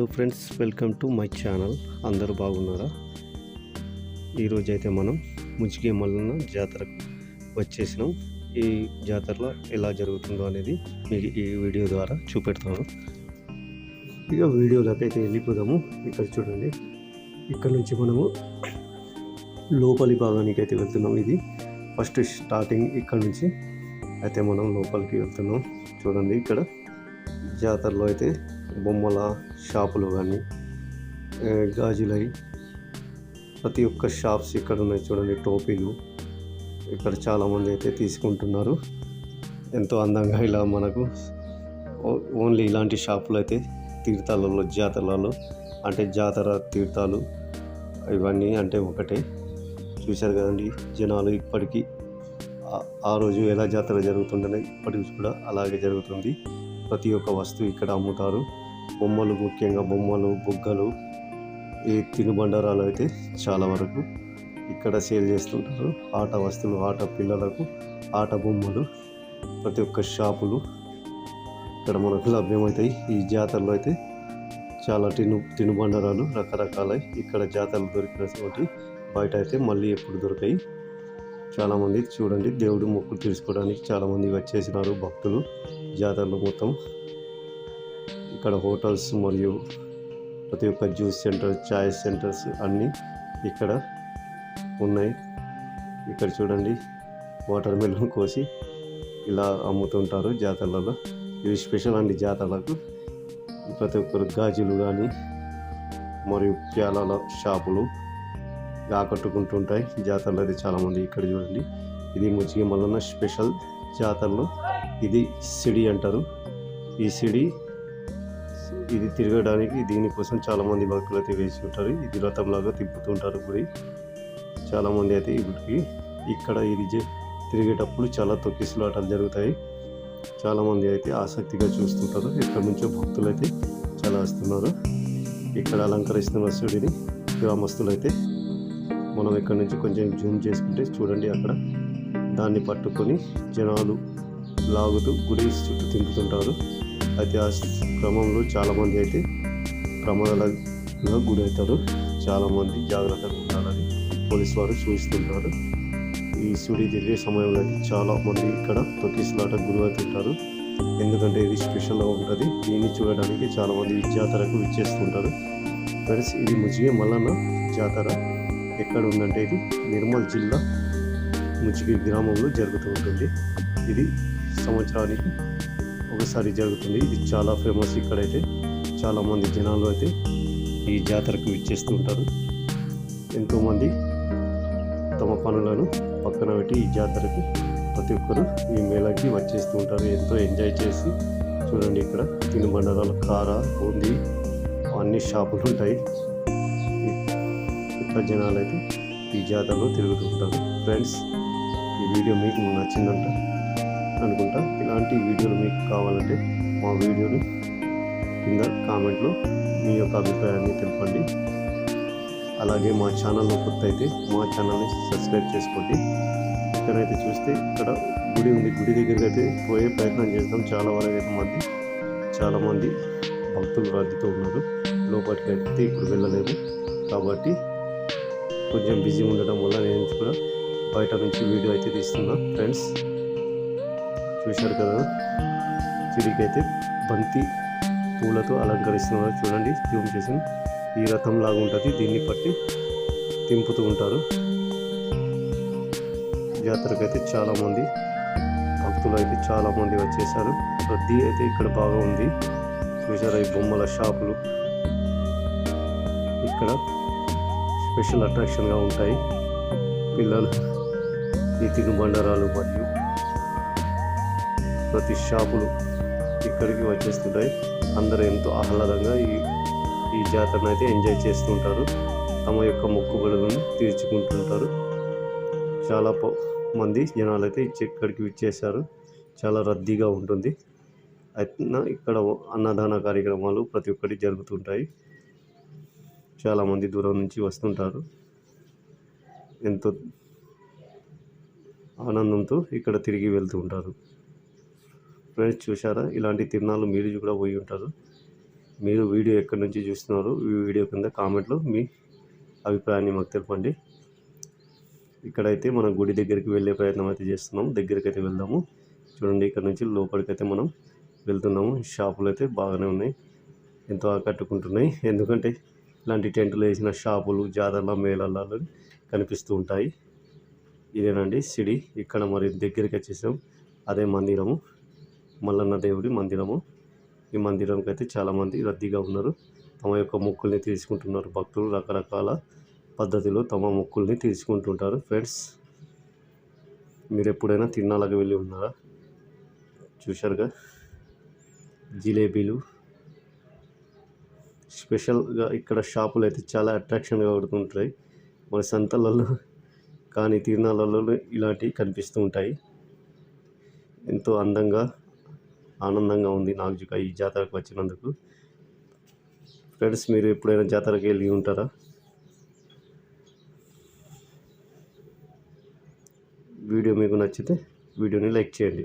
Hello friends welcome to my channel. అందరూ బాగున్నారా? ఈరోజు అయితే మనం ముజిగే మల్లన్న జాతరకు వచ్చేసినాం. ఈ జాతరలో ఎలా జరుగుతుందో అనేది మీకు ఈ వీడియో ద్వారా చూపెడతాను. ఇక వీడియోలోకి అయితే వెళ్ళిపోదాము. ఇక్కడ చూడండి. ఇక్కడ నుంచి మనము లోపలి భాగానికి అయితే వెళ్తున్నాం. ఇది ఫస్ట్ స్టార్టింగ్ ఇక్కడ నుంచి అయితే మనం లోపలికి వెళ్తున్నాం. చూడండి ఇక్కడ జాతరలో అయితే బొమ్మల షాపులు కానీ గాజులై ప్రతి ఒక్క షాప్స్ ఇక్కడ ఉన్నాయి చూడండి టోపీలు ఇక్కడ చాలామంది అయితే తీసుకుంటున్నారు. ఎంతో అందంగా ఇలా మనకు ఓన్లీ ఇలాంటి షాపులు అయితే తీర్థాలలో జాతరలలో అంటే జాతర తీర్థాలు ఇవన్నీ అంటే ఒకటే. చూశారు కదండి జనాలు ఇప్పటికీ ఆ- రోజు ఎలా జాతర జరుగుతుందనే ఇప్పటికి కూడా అలాగే జరుగుతుంది. ప్రతి ఒక్క వస్తువు ఇక్కడ అమ్ముతారు. బొమ్మలు ముఖ్యంగా బొమ్మలు బుగ్గలు ఈ తినుబండారాలు అయితే చాలా వరకు ఇక్కడ సేల్ చేస్తుంటారు. ఆట వస్తువులు ఆట పిల్లలకు ఆట బొమ్మలు ప్రతి ఒక్క షాపులు ఇక్కడ మనకు లభ్యమవుతాయి. ఈ జాతరలో అయితే చాలా తిను తినుబండారాలు రకరకాల ఇక్కడ జాతరలు దొరికినటువంటి బయట అయితే మళ్ళీ ఎప్పుడు దొరికాయి. చాలామంది చూడండి దేవుడు మొక్కులు తీసుకోవడానికి చాలామంది వచ్చేసినారు భక్తులు. జాతరలు మొత్తం ఇక్కడ హోటల్స్ మరియు ప్రతి ఒక్క జ్యూస్ సెంటర్ చాయ్ సెంటర్స్ అన్నీ ఇక్కడ ఉన్నాయి. ఇక్కడ చూడండి వాటర్ మెలూన్ కోసి ఇలా అమ్ముతుంటారు జాతరలలో. ఇవి స్పెషల్ అండి జాతరలకు. ప్రతి ఒక్కరు గాజులు కానీ మరియు ప్యాలాల షాపులు ఆకట్టుకుంటుంటాయి. జాతరలో అయితే చాలామంది ఇక్కడ చూడండి. ఇది ముచ్చిగి మల్లన్న స్పెషల్ జాతరలో ఇది సిడి అంటారు. ఈ సిడి ఇది తిరగడానికి దీనికోసం చాలామంది భక్తులు అయితే వేసి ఉంటారు. ఇది రథంలాగా తిప్పుతుంటారు గుడి. చాలామంది అయితే ఈ గుడికి ఇక్కడ ఇది తిరిగేటప్పుడు చాలా తొక్కిసలాటలు జరుగుతాయి. చాలామంది అయితే ఆసక్తిగా చూస్తుంటారు. ఎక్కడి నుంచో భక్తులు అయితే చాలా వస్తున్నారు. ఇక్కడ అలంకరిస్తున్న సూర్యుడిని గ్రామస్తులు అయితే మనం ఇక్కడ నుంచి కొంచెం జూమ్ చేసుకుంటే చూడండి అక్కడ. దాన్ని పట్టుకొని జనాలు లాగుతూ గుడి చుట్టూ తింపుతుంటారు అయితే ఆ క్రమంలో చాలామంది అయితే ప్రమాదాలుగా గురి అవుతారు చాలామంది జాగ్రత్తగా ఉండాలని పోలీసు వారు సూచిస్తుంటారు. ఈ సూర్య తిరిగే సమయంలో అయితే చాలా మంది ఇక్కడ తొక్కిసలాట గురి అవుతుంటారు ఎందుకంటే ఇది స్పెషల్గా ఉంటుంది. దీన్ని చూడడానికి చాలామంది జాతరకు విచ్చేస్తుంటారు. ఫ్రెండ్స్ ఇది ముజిగే మల్లన్న జాతర. ఎక్కడ ఉందంటే ఇది నిర్మల్ జిల్లా ముజిగి గ్రామంలో జరుగుతూ ఉంటుంది. ఇది సంవత్సరానికి ఒకసారి జరుగుతుంది. ఇది చాలా ఫేమస్ ఇక్కడైతే. చాలామంది జనాలు అయితే ఈ జాతరకు విచ్చేస్తూ ఉంటారు. ఎంతోమంది తమ పనులను పక్కన పెట్టి ఈ జాతరకి ప్రతి ఒక్కరు ఈ మేళకి వచ్చేస్తూ ఉంటారు. ఎంతో ఎంజాయ్ చేసి చూడండి ఇక్కడ తినుబండరాలు కార బూందీ అన్ని షాపులు ఉంటాయి. ఇక్కడ జనాలు అయితే ఈ జాతరలో తిరుగుతుంటారు ఫ్రెండ్స్ ఈ వీడియో మీకు నచ్చిందంట అనుకుంటా. ఇలాంటి వీడియోలు మీకు కావాలంటే మా వీడియోని కింద కామెంట్లో మీ యొక్క అభిప్రాయాన్ని తెలపండి. అలాగే మా ఛానల్లో కొత్త అయితే మా ఛానల్ని సబ్స్క్రైబ్ చేసుకోండి. ఇక్కడైతే చూస్తే ఇక్కడ గుడి ఉంది. గుడి దగ్గరికి అయితే పోయే ప్రయత్నం చేస్తాం. చాలా వరకు అయితే మంది చాలామంది భక్తులు రద్దీతో ఉన్నారు. లోపలికి అయితే ఇప్పుడు వెళ్ళలేము. కాబట్టి కొంచెం బిజీ ఉండడం వల్ల నేను కూడా బయట నుంచి వీడియో అయితే తీస్తున్నా. ఫ్రెండ్స్ చూశారు కదా? చిరికైతే బంతి పూలతో అలంకరిస్తున్నారు చూడండి జూమ్ చేసి. ఈ రథం లాగా ఉంటుంది దీన్ని పట్టి తింపుతూ ఉంటారు. జాతరకు అయితే చాలామంది భక్తులు అయితే చాలామంది వచ్చేసారు. రద్దీ అయితే ఇక్కడ బాగా ఉంది. చూసారా ఈ బొమ్మల షాపులు? ఇక్కడ స్పెషల్ అట్రాక్షన్గా ఉంటాయి. పిల్లలు ఈ తినుబండారాలు మరియు ప్రతి షాపులు ఇక్కడికి వచ్చేస్తుంటాయి. అందరూ ఎంతో ఆహ్లాదంగా ఈ ఈ జాతరను అయితే ఎంజాయ్ చేస్తుంటారు. తమ యొక్క మొక్కుబడులను తీర్చుకుంటుంటారు. చాలా మంది జనాలు అయితే ఇక్కడికి విచ్చేశారు. చాలా రద్దీగా ఉంటుంది. అయినా ఇక్కడ అన్నదాన కార్యక్రమాలు ప్రతి ఒక్కటి జరుగుతుంటాయి. చాలామంది దూరం నుంచి వస్తుంటారు. ఎంతో ఆనందంతో ఇక్కడ తిరిగి వెళ్తూ ఉంటారు. ఫ్రెండ్స్ చూసారా ఇలాంటి తిరునాళ్ళు మీరు కూడా పోయి ఉంటారు. మీరు వీడియో ఎక్కడి నుంచి చూస్తున్నారు? ఈ వీడియో కింద కామెంట్లో మీ అభిప్రాయాన్ని మాకు తెలపండి. ఇక్కడైతే మనం గుడి దగ్గరికి వెళ్ళే ప్రయత్నం అయితే చేస్తున్నాం. దగ్గరికి అయితే వెళ్దాము. చూడండి ఇక్కడ నుంచి లోపలికైతే మనం వెళ్తున్నాము. షాపులు అయితే బాగానే ఉన్నాయి. ఎంతో ఆకట్టుకుంటున్నాయి. ఎందుకంటే ఇలాంటి టెంట్లు వేసిన షాపులు జాతరల మేళాలలో కనిపిస్తూ ఉంటాయి. ఇదేనండి సిడి. ఇక్కడ మరి దగ్గరికి వచ్చేసాం. అదే మందిరము. మల్లన్న దేవుడి మందిరము. ఈ మందిరంకి అయితే చాలామంది రద్దీగా ఉన్నారు. తమ యొక్క మొక్కుల్ని తీసుకుంటున్నారు. భక్తులు రకరకాల పద్ధతిలో తమ మొక్కుల్ని తీసుకుంటుంటారు. ఫ్రెండ్స్ మీరు ఎప్పుడైనా తిన్నాలకు వెళ్ళి ఉన్నారా? చూశారుగా? జిలేబీలు. స్పెషల్గా ఇక్కడ షాపులు అయితే చాలా అట్రాక్షన్గా పడుతుంటాయి మన సంతలలో కానీ తిరునాళ్ళలో ఇలాంటివి కనిపిస్తూ ఉంటాయి. ఎంతో అందంగా ఆనందంగా ఉంది నాకు ఈ జాతరకు వచ్చినందుకు. ఫ్రెండ్స్ మీరు ఎప్పుడైనా జాతరకి వెళ్ళి ఉంటారా? వీడియో మీకు నచ్చితే వీడియోని లైక్ చేయండి.